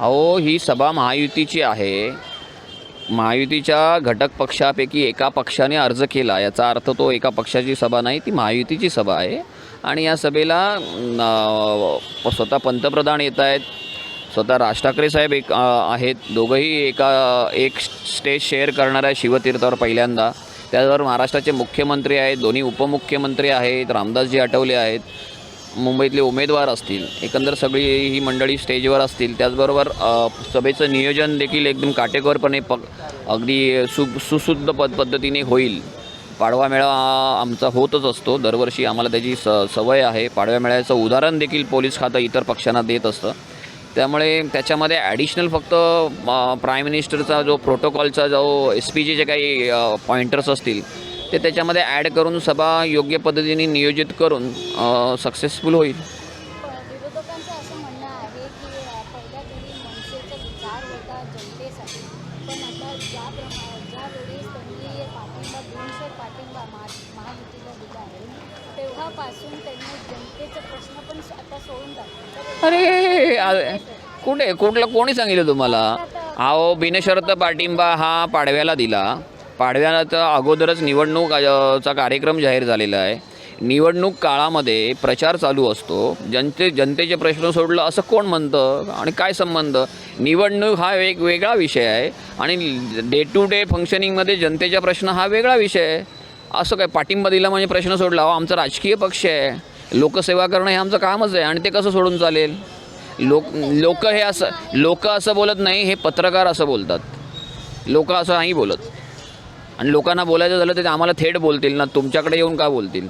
अहो ही सभा महायुतीची आहे. महायुतीच्या घटक पक्षापैकी एका पक्षाने अर्ज केला. याचा अर्थ तो एका पक्षाची सभा नाही ती महायुतीची सभा आहे. आणि या सभेला स्वतः पंतप्रधान येत आहेत. स्वतः राज ठाकरे साहेब एक आहेत. दोघंही एका एक स्टेज शेअर करणार आहे शिवतीर्थावर पहिल्यांदा. त्याचबरोबर महाराष्ट्राचे मुख्यमंत्री आहेत. दोन्ही उपमुख्यमंत्री आहेत. रामदासजी आठवले आहेत. मुंबईतले उमेदवार असतील एकंदर सगळी ही मंडळी स्टेजवर असतील त्याचबरोबर सभेचं नियोजन देखील एकदम काटेकोरपणे प अगदी सु सुशुद्ध पद पद्धतीने होईल. पाडवा मेळा हा आमचा होतच असतो. दरवर्षी आम्हाला त्याची स सवय आहे. पाडव्या मेळ्याचं उदाहरण देखील पोलीस खातं इतर पक्षांना देत असतं. त्यामुळे त्याच्यामध्ये ॲडिशनल फक्त प्राईम मिनिस्टरचा जो प्रोटोकॉलचा जो एस पी जे काही पॉईंटर्स असतील ते त्याच्यामध्ये ॲड करून सभा योग्य पद्धतीने नियोजित करून सक्सेसफुल होईल. अरे कुठे कुठलं कोणी सांगितलं तुम्हाला? अहो बिनशर्त पाठिंबा हा पाडव्याला दिला. पाडव्याचा अगोदरच निवडणूक चा कार्यक्रम जाहीर झालेला आहे. निवडणूक काळामध्ये प्रचार चालू असतो. जनते जनतेचे प्रश्न सोडलं असं कोण म्हणतं आणि काय संबंध? निवडणूक हा एक वेगळा विषय आहे आणि डे टू डे फंक्शनिंगमध्ये जनतेचा प्रश्न हा वेगळा विषय आहे. असं काय पाठिंबा दिला म्हणजे प्रश्न सोडला? अहो आमचा राजकीय पक्ष आहे. लोकसेवा करणं हे आमचं कामच आहे. आणि ते कसं सोडून चालेल? लोक लोक हे असं लोक असं बोलत नाही हे पत्रकार असं बोलतात. लोक असं नाही बोलत. आणि लोकांना बोलायचं झालं तर ते आम्हाला थेट बोलतील ना तुमच्याकडे येऊन का बोलतील?